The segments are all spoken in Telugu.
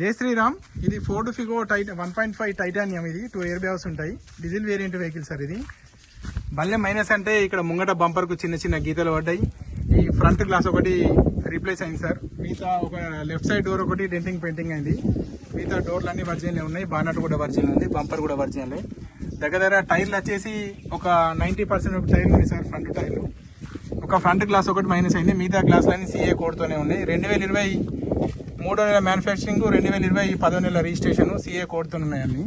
జై శ్రీరామ్. ఇది ఫోర్డ్ ఫిగో టైట్ వన్ పాయింట్ ఫైవ్ టైటానియం ఇది. టూ ఇయర్ బ్యాగ్స్ ఉంటాయి. డీజిల్ వేరియంట్ వెహికల్ సార్ ఇది. బల్లె మైనస్ అంటే ఇక్కడ ముంగట బంపర్కు చిన్న చిన్న గీతలు పడ్డాయి. ఈ ఫ్రంట్ గ్లాస్ ఒకటి రీప్లేస్ అయింది సార్ మిగతా ఒక లెఫ్ట్ సైడ్ డోర్ ఒకటి డెంటింగ్ పెయింటింగ్ అయింది. మిగతా డోర్లు అన్ని వర్జిన్లే ఉన్నాయి. బానట్ కూడా వర్జిన్ ఉంది. బంపర్ కూడా వర్జిన్లే దగ్గర దగ్గర టైర్లు వచ్చేసి ఒక నైంటీ పర్సెంట్ ఒక టైర్లు ఉన్నాయి సార్ ఫ్రంట్ టైర్లు. ఒక ఫ్రంట్ గ్లాస్ ఒకటి మైనస్ అయింది. మిగతా గ్లాసులన్నీ సీఏ కోడ్తోనే ఉన్నాయి. రెండు వేల ఇరవై మూడో నెల మ్యానుఫ్యాక్చరింగ్ రెండు వేల ఇరవై పదో నెల రిజిస్ట్రేషన్ సీఏ కోడ్తో ఉన్నాయి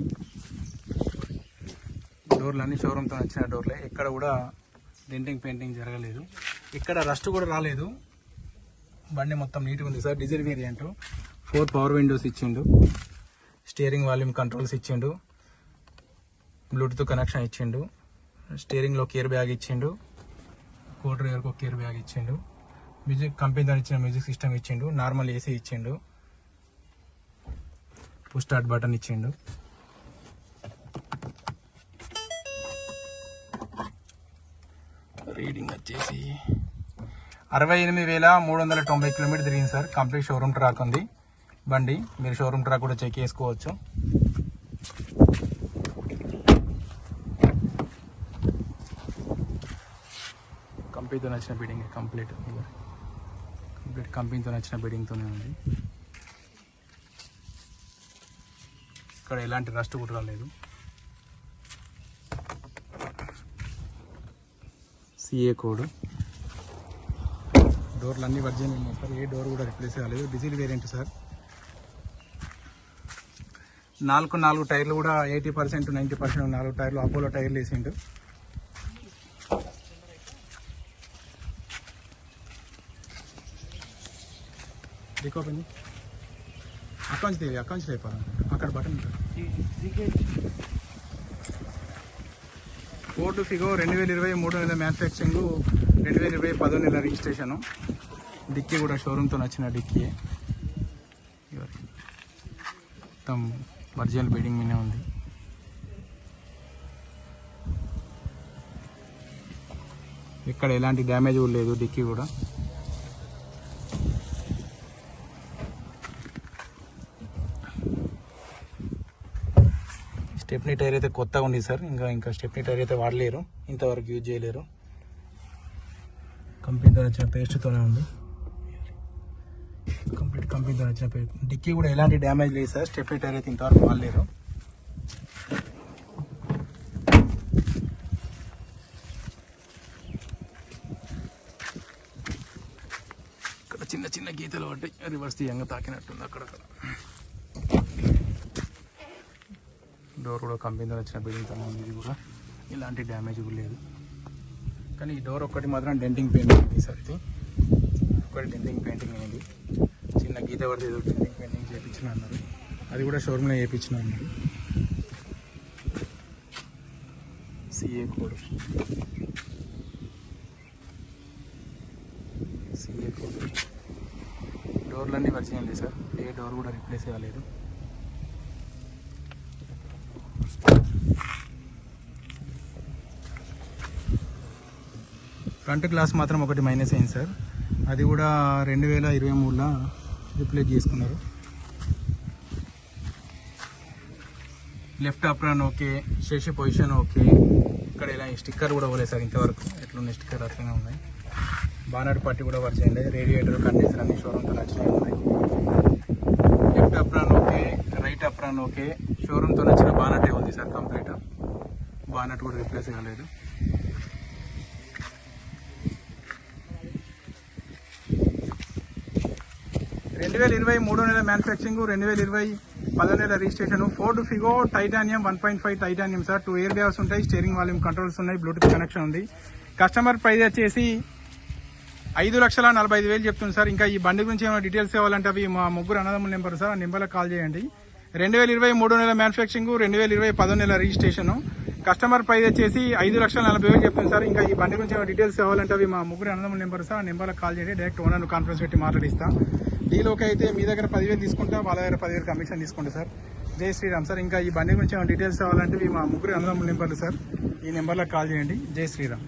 డోర్లు అన్ని షోరూమ్తో వచ్చిన డోర్లే. ఎక్కడ కూడా డెంటింగ్ పెయింటింగ్ జరగలేదు. ఇక్కడ రస్ట్ కూడా రాలేదు. బండి మొత్తం నీట్గా ఉంది sir. Diesel variant four power windows ఇచ్చిండు. స్టీరింగ్ వాల్యూమ్ కంట్రోల్స్ ఇచ్చిండు. బ్లూటూత్ కనెక్షన్ ఇచ్చిండు. స్టీరింగ్లో కేర్ బ్యాగ్ ఇచ్చిండు. కోటర్ డ్రైవర్కి ఒక కేర్ బ్యాగ్ ఇచ్చిండు. మ్యూజిక్ కంపెనీ దాని ఇచ్చిన మ్యూజిక్ సిస్టమ్ ఇచ్చిండు నార్మల్ ఏసీ ఇచ్చిండు. పుష్ స్టార్ట్ బటన్ ఇచ్చిండు. రీడింగ్ వచ్చేసి అరవై ఎనిమిది వేల మూడు వందల తొంభై కిలోమీటర్ తిరిగింది సార్. కంప్లీట్ షోరూమ్ ట్రాక్ ఉంది. బండి మీరు షోరూమ్ ట్రాక్ కూడా చెక్ చేసుకోవచ్చు. కంపెనీతో నచ్చిన బిడింగ్ కంప్లీట్. కంప్లీట్ కంపెనీతో నచ్చిన బెడ్డింగ్తోనే ఉంది. ఇక్కడ ఎలాంటి రస్ట్ కూడా రాలేదు సిఏ కోడ్ డోర్లు అన్నీ వర్జన్ ఉన్నాయి సార్. ఏ డోర్ కూడా రిప్లేస్ కాలేదు. Diesel variant sir. నాలుగు నాలుగు టైర్లు కూడా ఎయిటీ పర్సెంట్ నైంటీ పర్సెంట్ నాలుగు టైర్లు అపోలో టైర్లు వేసిండు. రికోపింది అక్కడి నుంచి తీయాలి అక్కడి నుంచి లేపాలి అక్కడ బటన్ ఉంటుంది ఫోర్డ్ ఫిగో రెండు వేల ఇరవై మూడు నెలల మ్యానుఫ్యాక్చరింగ్ రెండు వేల ఇరవై పదో నెల రిజిస్ట్రేషన్ డిక్కీ కూడా షోరూమ్తో నచ్చిన డిక్కీ మొత్తం ఒరిజినల్ బిల్డింగ్ మీనే ఉంది. ఇక్కడ ఎలాంటి డ్యామేజ్ కూడా లేదు డిక్కీ కూడా. స్టెప్నీ టైర్ అయితే కొత్తగా ఉంది సార్. ఇంకా ఇంకా స్టెప్నీ టైర్ అయితే వాడలేరు. ఇంతవరకు యూజ్ చేయలేరు. కంపెనీతో వచ్చిన పేస్ట్తోనే ఉంది. కంప్లీట్ కంపెనీ ద్వారా వచ్చిన పేస్ట్. డిక్కీ కూడా ఎలాంటి డ్యామేజ్ లేదు సార్. స్టెప్నీ టైర్ అయితే ఇంతవరకు వాడలేరు. ఇక్కడ చిన్న చిన్న గీతలు పడ్డాయి. రివర్స్ తీయంగా తాకినట్టుంది అక్కడక్కడ. డోర్ కూడా కంపెనీతో వచ్చిన బిల్డింగ్ తన ఇది కూడా ఇలాంటి డ్యామేజ్ కూడా లేదు. కానీ ఈ డోర్ ఒక్కటి మాత్రం డెంటింగ్ పెయింటింగ్ ఉంది సార్ ఇది. ఒకటి డెంటింగ్ పెయింటింగ్ అయింది. చిన్న గీత పడితే ఏదో డెంటింగ్ పెయింటింగ్ చేయించిన అన్నారు. అది కూడా షోరూమ్లో చేయించిన అన్నారు. సిఏ కోడ్ సిఏ కోడ్ డోర్లన్నీ పరిచయం సార్. ఏ డోర్ కూడా రిప్లేస్ కాలేదు. ఫ్రంట్ గ్లాస్ మాత్రం ఒకటి మైనస్ అయింది సార్. అది కూడా రెండు వేల ఇరవై మూడులో రిప్లేస్ చేసుకున్నారు. లెఫ్ట్ అప్రాన్ ఓకే శేష పొజిషన్ ఓకే ఇక్కడ ఇలా స్టిక్కర్ కూడా పోలేదు సార్ ఇంతవరకు. ఎట్లున్న స్టిక్కర్ అట్లనే ఉన్నాయి. బానట్ పట్టి కూడా వర్క్ చేయండి రేడియేటర్ కండెన్సర్ అన్ని షోరూమ్తో నచ్చినవి ఉన్నాయి left apron okay right okay. షోరూమ్తో నచ్చిన బానటే ఉంది సార్ కంప్లీట్. బానట్ కూడా రిప్లేస్ కాలేదు. రెండు వేల ఇరవై మూడో నెల మ్యానుఫ్యాక్చరింగ్ రెండు వేల ఇరవై పదో నెల registration Ford Figo titanium one point five titanium sir. Two air bags ఉంటాయి స్టీరింగ్ వాల్యూమ్ కంట్రోల్స్ ఉన్నాయి బ్లూటూత్ కనెక్షన్ ఉంది. కస్టమర్ ప్రైస్ వచ్చేసి ఐదు లక్షల నలభై ఐదు వేలు చెప్తుంది సార్ ఇంకా ఈ బండి గురించి ఏమైనా డీటెయిల్స్ కావాలంటే అవి మా ముగ్గురు అన్నదమ్ముల నెంబర్ సార్ ఆ నెంబర్లో కాల్ చేయండి రెండు వేల ఇరవై మూడు నెల మ్యానుఫ్యాక్చరింగ్ రెండు వేల ఇరవై పదో నెల రిజిస్ట్రేషన్. కస్టమర్ ప్రైస్ వచ్చేసి ఐదు లక్షల నలభై వేలు చెప్తాను సార్. ఇంకా ఈ బండి గురించి డీటెయిల్స్ కావాలంటే అవి మా ముగ్గురు అన్నదమ్ముల నెంబర్ సార్. ఆ నెంబర్కి కాల్ చేయండి. డైరెక్ట్ ఓనర్ కాన్ఫరెన్స్ పెట్టి మాట్లాడిస్తా. డీలోకి అయితే మీ దగ్గర పదివేలు తీసుకుంటా వాళ్ళ దగ్గర పదివేలు కమిషన్ తీసుకుంటా సార్. జై శ్రీరామ్ సార్. ఇంకా ఈ బండి గురించి ఏమైనా డీటెయిల్స్ కావాలంటే మా ముగ్గురు అన్నదమ్ముల నెంబర్లు సార్. ఈ నెంబర్లో కాల్ చేయండి. జై శ్రీరామ్.